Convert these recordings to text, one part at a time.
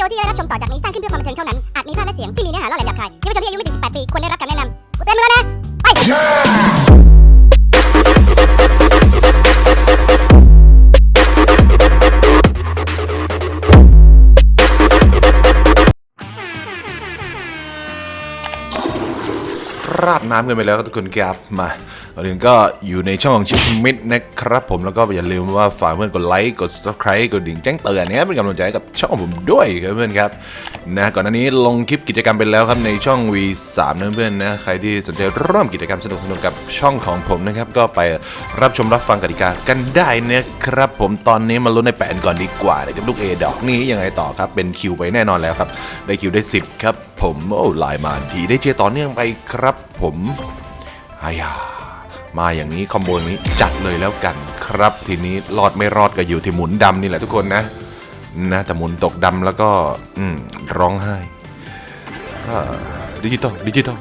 ดีโอที่ได้รับชมต่อจากนี้สร้างขึ้นเพื่อความบันเทิงเท่านั้น อาจมีภาพและเสียงที่มีเนื้อหาล่อแหลมหยาบคายเยาวชนที่อายุไม่ถึง18 ปีควรได้รับคำแนะนำกูเต็มแล้วนะ ไป ราดน้ำกันไปแล้วทุกคนครับมาตอนนี้ก็อยู่ในช่องของชิปมิดนะครับผมแล้วก็อย่าลืมว่าฝากเพื่อนกดไลค์กด subscribe กดดิ่งแจ้งเตือนนะครับเป็นกำลังใจให้กับช่องผมด้วยครับเพื่อนครับนะก่อนหน้านี้ลงคลิปกิจกรรมไปแล้วครับในช่อง V3 นะเพื่อนนะใครที่สนใจร่วมกิจกรรมสนุกๆกับช่องของผมนะครับก็ไปรับชมรับฟังกติกากันได้นะครับผมตอนนี้มาลุ้นในแปนก่อนดีกว่านะครับลูกเอดอกนี้ยังไงต่อครับเป็นคิวไปแน่นอนแล้วครับได้คิวได้ 10 ครับ ผมโอ้ลายมานทีได้เจต่อเนื่องไปครับผมอายามาอย่างนี้คอมโบอย่างนี้จัดเลยแล้วกันครับ ทีนี้รอดไม่รอดก็อยู่ที่หมุนดำนี่แหละทุกคนนะนะแต่หมุนตกดำแล้วก็อืมร้องไห้ดิจิตอลดิจิตอล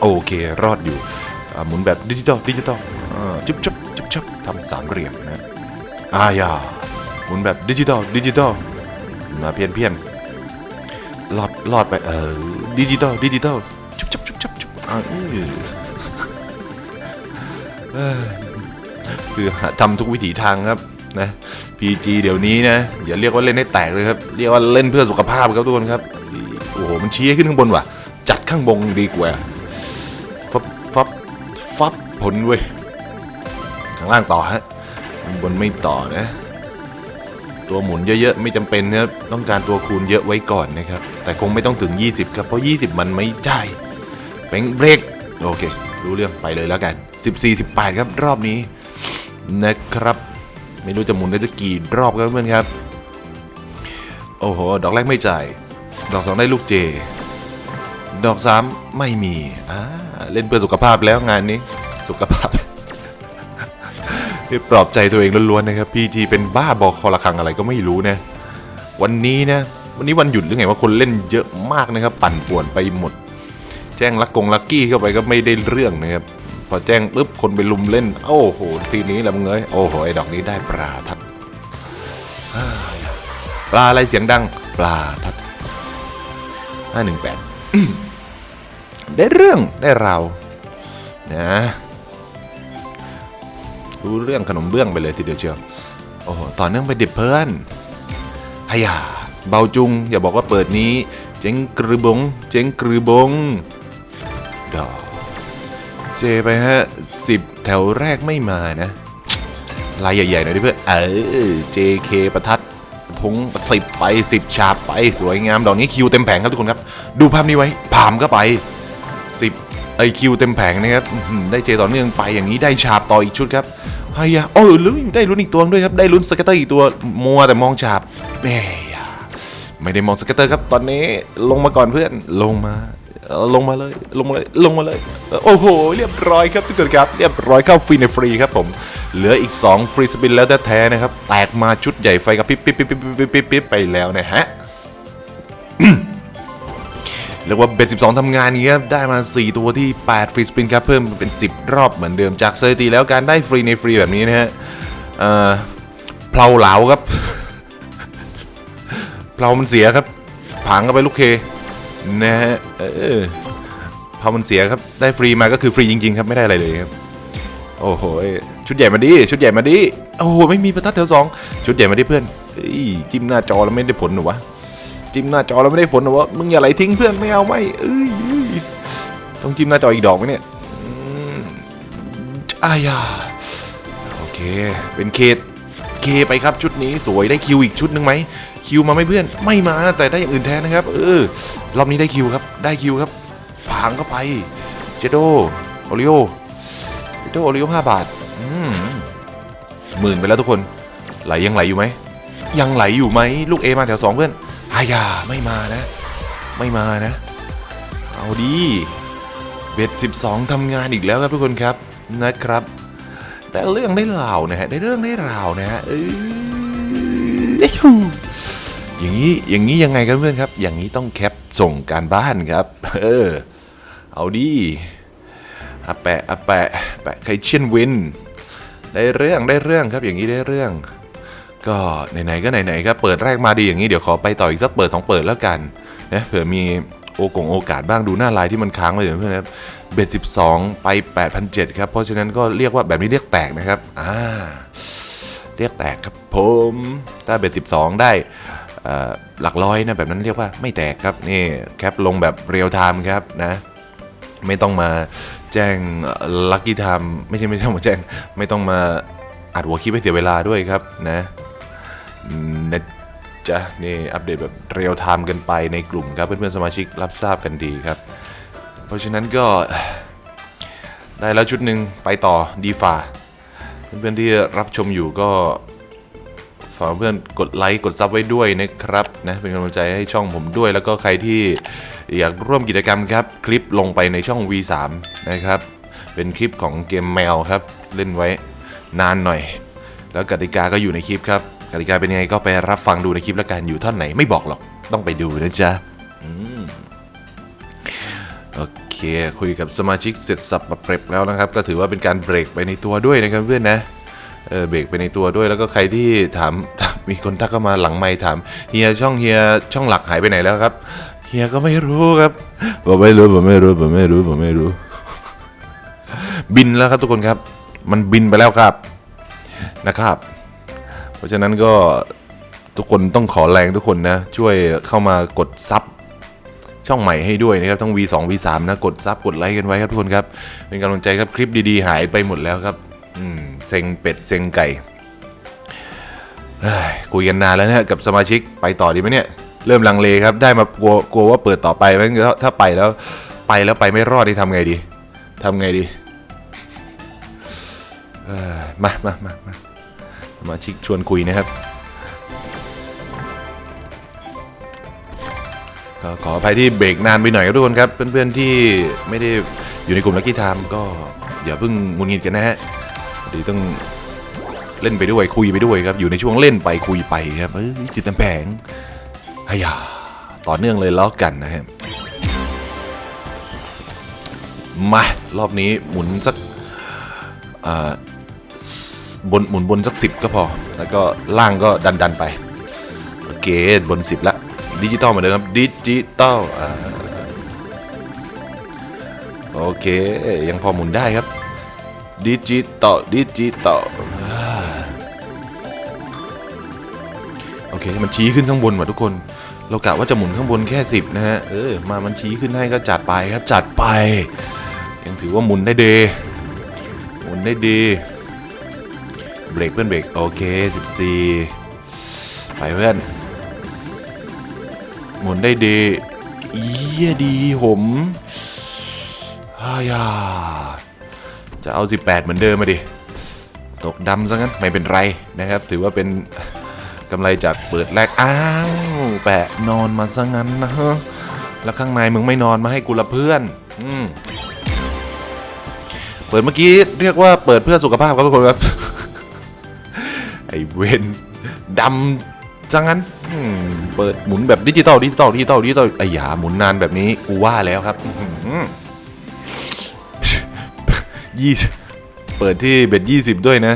โอเครอดอยู่หมุนแบบดิจิตอลดิจิตอลจุ๊บจุ๊บจุ๊บจุ๊บทำสามเหลี่ยมนะอายาหมุนแบบดิจิตอลดิจิตอลมาเพี้ยนเพี้ยน รอดรอดไปเออดิจิตอลดิจิตอลชุบชุบชุบชุบชุบอ่าอือเอ้ยคือทำทุกวิถีทางครับนะ PG เดี๋ยวนี้นะอย่าเรียกว่าเล่นให้แตกเลยครับ เรียกว่าเล่นเพื่อสุขภาพครับทุกคนครับโอ้โหมันชี้ขึ้นข้างบนว่ะ จัดข้างบนดีกว่าฟับฟับฟับผลเว้ยข้างล่างต่อฮะข้างบนไม่ต่อนะ ตัวหมุนเยอะๆ ไม่จำเป็นนะต้องการตัวคูณเยอะไว้ก่อนนะครับ แต่คงไม่ต้องถึง 20 ครับเพราะ 20 มันไม่ใช่เป็นเบรกโอเค รู้เรื่องไปเลยแล้วกัน 14 18 ครับรอบนี้นะครับ ไม่รู้จะหมุนได้จะกี่รอบครับเพื่อนครับ โอ้โห ดอกแรกไม่จ่าย ดอกสองได้ลูกเจ ดอกสามไม่มีอ่าเล่นเพื่อสุขภาพแล้วงานนี้สุขภาพ ปลอบใจตัวเองล้วนๆนะครับพีจีเป็นบ้าบอคอระคังอะไรก็ไม่รู้นะ วันนี้นะ วันนี้วันหยุดหรือไงว่าคนเล่นเยอะมากนะครับ ปั่นป่วนไปหมด แจ้งลักกงลักกี้เข้าไปก็ไม่ได้เรื่องนะครับ พอแจ้งปุ๊บคนไปลุมเล่น โอ้โห ทีนี้แหละมึงเอ้ยโอ้โหไอ้ดอกนี้ได้ปลาทัดปลาอะไรเสียงดัง ปลาทัดห้าหนึ่งแปดได้เรื่องได้ราวนะ รู้เรื่องขนมเบื้องไปเลยทีเดียวเชียวโอ้โหต่อเนื่องไปดิบเพื่อนฮยาเบาจุง อย่าบอกว่าเปิดนี้ เจ๊งกรือบง เจ๊งกรือบงดอกเจไปฮะสิบแถวแรกไม่มานะลายใหญ่ๆหน่อยดิเพื่อนเออ JK ประทัดทงสิบไปสิบฉาบไปสวยงามดอกนี้คิวเต็มแผงครับทุกคนครับ ดูภาพนี้ไว้ผามก็ไปสิบ ไอคิวเต็มแผงนะครับได้เจต่อเนื่องไปอย่างนี้ได้ฉาบต่ออีกชุดครับไฮยะโอ้ยลุ้นได้ลุ้นอีกตัวด้วยครับ ได้ลุ้นสเก็ตเตอร์อีกตัวมัวแต่มองฉาบแหม่ยไม่ได้มองสเก็ตเตอร์ครับ ตอนนี้ลงมาก่อนเพื่อนลงมาลงมาเลยลงมาเลยลงมาเลย โอ้โห เรียบร้อยครับทุกคนครับเรียบร้อยเข้าฟรีในฟรีครับผมเหลืออีก 2 ฟรีสปินแล้วแท้ๆนะครับ แตกมาชุดใหญ่ไฟกับปิ๊บปิ๊บปิ๊บปิ๊บปิ๊บปิ๊บปิ๊บไปแล้วนะฮะ เรียกว่าเบ็ด12ทำงานนี้ครับได้มา 4 ตัวที่ 8 ฟรีสปินครับเพิ่มเป็น 10 รอบเหมือนเดิมจากสถิติแล้วการได้ฟรีในฟรีแบบนี้นะฮะเพลาเหลาครับ เพลามันเสียครับ ผังเข้าไปลูกเคนะฮะเออเพลามันเสียครับได้ฟรีมาก็คือฟรีจริง ๆ ครับไม่ได้อะไรเลยครับโอ้โหชุดใหญ่มาดิชุดใหญ่มาดิโอ้โหไม่มีประทัดแถวสองชุดใหญ่มาดิเพื่อนจิ้มหน้าจอแล้วไม่ได้ผลหรอวะ จิ้มหน้าจอแล้วไม่ได้ผลหรอวะมึงอย่าไหลทิ้งเพื่อนไม่เอาไม่เอ้ยต้องจิ้มหน้าจออีกดอกไหมเนี่ยอายาโอเค เป็นเคเคไปครับชุดนี้สวยได้คิวอีกชุดหนึ่งไหมคิวมาไม่เพื่อนไม่มาแต่ได้อย่างอื่นแทนนะครับ เออรอบนี้ได้คิวครับ ได้คิวครับผางเข้าไปเจโดโอริโอเจโดโอริโอห้าบาทหมื่นไปแล้วทุกคนไหลยังไหลอยู่ไหมยังไหลอยู่ไหมลูกเอมาแถวสองเพื่อน อายาไม่มานะ ไม่มานะ เอาดีเบ็ด12ทำงานอีกแล้วครับทุกคนครับนะครับ ได้เรื่องได้ราวนะฮะได้เรื่องได้ราวนะฮะเอ้ยอย่างนี้อย่างนี้ยังไงกันเพื่อนครับ อย่างนี้ต้องแคปส่งการบ้านครับ เออ เอาดีอะแปะอะแปะแปะไคเชียนวิน ได้เรื่องได้เรื่องครับอย่างนี้ได้เรื่อง ก็ไหนๆก็ไหนๆครับเปิดแรกมาดีอย่างนี้เดี๋ยวขอไปต่ออีกสักเปิดสองเปิดแล้วกันนะเผื่อมีโอกงโอกาสบ้างดูหน้าลน์ที่มันค้างไว้เดี๋ยวเพื่อนครับเบ็ด12ไป8,700ครับ เพราะฉะนั้นก็เรียกว่าแบบนี้เรียกแตกนะครับอ่าเรียกแตกครับผมถ้าเบ็ด12ได้หลักร้อยนะแบบนั้นเรียกว่าไม่แตกครับนี่แคปลงแบบเรียลไทม์ครับนะ ไม่ต้องมาแจ้งลัคกี้ไทม์ไม่ใช่ไม่ต้องมาแจ้ง ไม่ต้องมาอัดหัวคลิปให้เสียเวลาด้วยครับนะ นะจ๊ะนี่อัปเดตแบบเรียลไทม์กันไปในกลุ่มครับเพื่อนๆสมาชิกรับทราบกันดีครับ เพราะฉะนั้นก็ได้แล้วชุดหนึ่งไปต่อดีฟาเพื่อนๆที่รับชมอยู่ก็ฝากเพื่อนกดไลค์กดซับไว้ด้วยนะครับนะเป็นกำลังใจให้ช่องผมด้วย แล้วก็ใครที่อยากร่วมกิจกรรมครับ คลิปลงไปในช่อง V3 นะครับ เป็นคลิปของเกมแมวครับ เล่นไว้นานหน่อย แล้วกติกาก็อยู่ในคลิปครับ กติกาเป็นยังไงก็ไปรับฟังดูในคลิปแล้วกันอยู่ท่อนไหนไม่บอกหรอกต้องไปดูนะจ๊ะโอเคคุยกับสมาชิกเสร็จสับประเปรบแล้วนะครับ ก็ถือว่าเป็นการเบรกไปในตัวด้วยนะครับเพื่อนนะเออเบรกไปในตัวด้วยแล้วก็ใครที่ถามมีคนทักเข้ามาหลังไมค์ถามเฮียช่องเฮียช่องหลักหายไปไหนแล้วครับเฮียก็ไม่รู้ครับผมไม่รู้ผมไม่รู้ผมไม่รู้ผมไม่รู้ บินแล้วครับทุกคนครับ มันบินไปแล้วครับนะครับ เพราะฉะนั้นก็ทุกคนต้องขอแรงทุกคนนะ ช่วยเข้ามากดซับช่องใหม่ให้ด้วยนะครับทั้ง V2 V3 นะกดซับกดไลค์กันไว้ครับทุกคนครับ เป็นกำลังใจครับคลิปดีๆ หายไปหมดแล้วครับอืมเซ็งเป็ดเซ็งไก่คุยกันนานแล้วนะกับสมาชิกไปต่อดีไหมเนี่ย เริ่มลังเลครับได้มากลัวกลัวว่าเปิดต่อไปมถ้าถ้าไปแล้วไปแล้วไปไม่รอดนี่ทำไงดีทำไงดีมามามามา มาชิกชวนคุยนะครับก็ขออภัยที่เบรกนานไปหน่อยครับทุกคนครับ เพื่อนๆที่ไม่ได้อยู่ในกลุ่มลักกี้ไทม์ก็อย่าเพิ่งงุนงิดกันนะฮะดีต้องเล่นไปด้วยคุยไปด้วยครับ อยู่ในช่วงเล่นไปคุยไปครับเอ้ยจิตน้ำแผงฮยาต่อเนื่องเลยล้วกันนะครับมารอบนี้หมุนสักอ่า บนหมุนบนสักสิบก็พอ แล้วก็ล่างก็ดันดันไป โอเค บนสิบละดิจิตอลเหมือนเดิมครับ ดิจิตอลโอเค ยังพอหมุนได้ครับ ดิจิตอลดิจิตอลโอเค มันชี้ขึ้นข้างบนว่ะทุกคน เรากะว่าจะหมุนข้างบนแค่ 10 นะฮะ เออ มามันชี้ขึ้นให้ก็จัดไปครับ จัดไป ยังถือว่าหมุนได้ดีหมุนได้ดี เบรกเพื่อนเบรกโอเค 14 ไปเพื่อน หมุนได้ดีเยี่ยดีผมอายาจะเอา 18 เหมือนเดิมมาดิ ตกดำซะงั้น ไม่เป็นไรนะครับ ถือว่าเป็นกำไรจากเปิดแรก อ้าว แปะนอนมาซะงั้นนะฮะ แล้วข้างในมึงไม่นอนมาให้กูละเพื่อน อืมเปิดเมื่อกี้เรียกว่าเปิดเพื่อสุขภาพครับทุกคนครับ อเวนดำซะงั้นเปิดหมุนแบบดิจิตอลดิจิตอลดิจิตอลดิจิตอลไอ้หยาหมุนนานแบบนี้กูว่าแล้วครับยี่เปิดที่เบ็ดยี่สิบด้วยนะ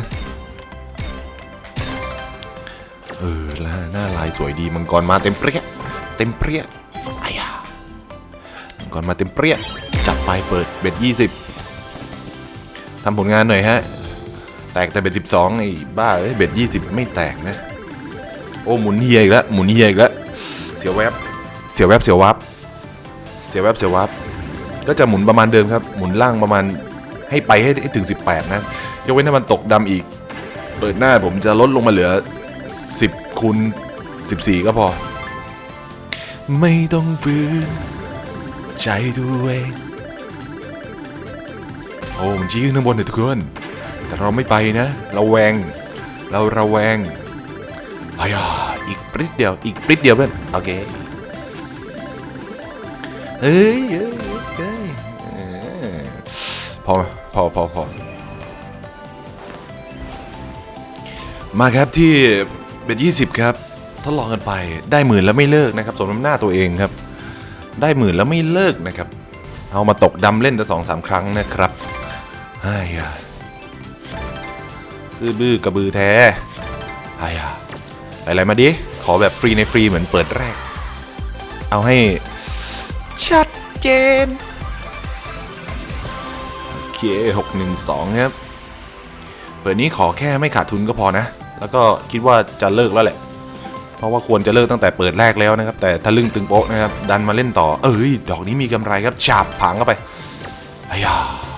เออแล้วหน้าลายสวยดีมังกรมาเต็มเปรี้ยเต็มเปรี้ยไอ้ยามังกรมาเต็มเปรี้ยจับไปเปิดเบ็ดยี่สิบทำผลงานหน่อยฮะ แตกแต่เบ็ดสิบสองไอ้บ้าเอ้ยเบ็ดยี่สิบไม่แตกนะ โอ้หมุนเฮียอีกแล้วหมุนเฮียอีกแล้วเสียวแวบเสียวแวบเสียววับเสียวแวบเสียววับก็จะหมุนประมาณเดิมครับ หมุนล่างประมาณให้ไปให้ถึง 18 นะ ยกเว้นถ้ามันตกดำอีก เปิดหน้าผมจะลดลงมาเหลือ 10คูณ14 ก็พอ ไม่ต้องฝืน ใจด้วย โอ้มันชี้ขึ้นข้างบนเลยทุกคน แต่เราไม่ไปนะเราแวง เราระแวงอายาอีกปริดเดียว อีกปริดเดียวเพื่อนโอเคเฮ้ยเฮ้ยเฮ้ยเออพอพอพอพอมาครับที่เบ็ดยี่สิบครับทดลองกันไปได้หมื่นแล้วไม่เลิกนะครับสมน้ำหน้าตัวเองครับ ได้หมื่นแล้วไม่เลิกนะครับ เอามาตกดำเล่นแต่สองสามครั้งนะครับไอ้ยา ซื้อบื้อกระบือแท้ไอ้ยาอะไรมาดิ ขอแบบฟรีในฟรีเหมือนเปิดแรก เอาให้ ชัดเจน โอเคหกหนึ่งสองครับ เปิดนี้ขอแค่ไม่ขาดทุนก็พอนะ แล้วก็คิดว่าจะเลิกแล้วแหละ เพราะว่าควรจะเลิกตั้งแต่เปิดแรกแล้วนะครับ แต่ทะลึ่งตึงโป๊ะนะครับ ดันมาเล่นต่อ เอ้ย ดอกนี้มีกำไรครับ ฉาบผางเข้าไปไอ้ยา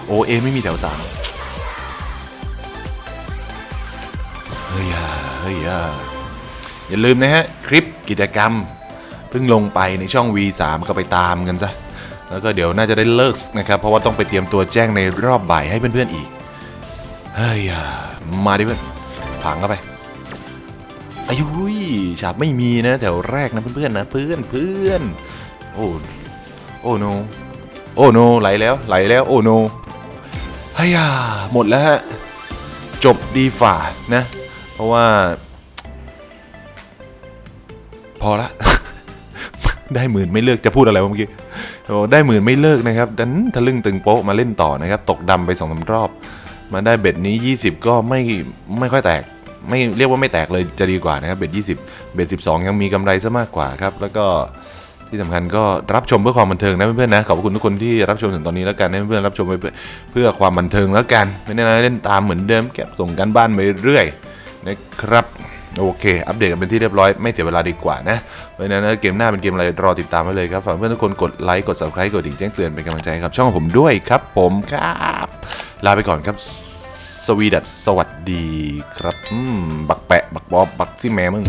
โอเอไม่มีแถวสาม เฮ้ยอะเฮ้ยอะอย่าลืมนะฮะ คลิปกิจกรรมเพิ่งลงไปในช่อง V3 ก็ไปตามกันซะ แล้วก็เดี๋ยวน่าจะได้เลิกนะครับ เพราะว่าต้องไปเตรียมตัวแจ้งในรอบบ่ายให้เพื่อนๆอีก เฮ้ยอะมาดิเพื่อนผางเข้าไปอายุยฉาบไม่มีนะแถวแรกนะเพื่อนๆนะเพื่อนเพื่อนโอ้โอ้โนโอ้โนไหลแล้วไหลแล้วโอ้โนเฮียหมดแล้วฮะจบดีฝ่านะ ราะว่า พอละ ได้หมื่นไม่เลิกจะพูดอะไรเมื่อกี้ได้หมื่นไม่เลิกนะครับดันทะลึ่งตึงโป๊ะมาเล่นต่อนะครับ ตกดำไปสองสามรอบ มาได้เบ็ดนี้ 20 ก็ไม่ไม่ค่อยแตก ไม่เรียกว่าไม่แตกเลยจะดีกว่านะครับ เบ็ด20 เบ็ด12 ยังมีกำไรซะมากกว่าครับ แล้วก็ที่สำคัญก็รับชมเพื่อความบันเทิงนะเพื่อนๆนะขอบคุณทุกคนที่รับชมถึงตอนนี้แล้วกันให้เพื่อนๆรับชมไปเพื่อเพื่อความบันเทิงแล้วกัน ไม่ได้นะเล่นตามเหมือนเดิมเก็บส่งกันบ้านไปเรื่อย นะครับโอเค อัปเดตกันเป็นที่เรียบร้อย ไม่เสียเวลาดีกว่านะ เพราะฉะนั้นเกมหน้าเป็นเกมอะไร รอติดตามไว้เลยครับฝากเพื่อนทุกคนกดไลค์กด subscribe กดดิ่งแจ้งเตือนเป็นกำลังใจครับ ช่องของผมด้วยครับผมครับ ลาไปก่อนครับ สวีดัสสวัสดีครับ อืม บักแปะ บักบอบ บักซี่แม่มึง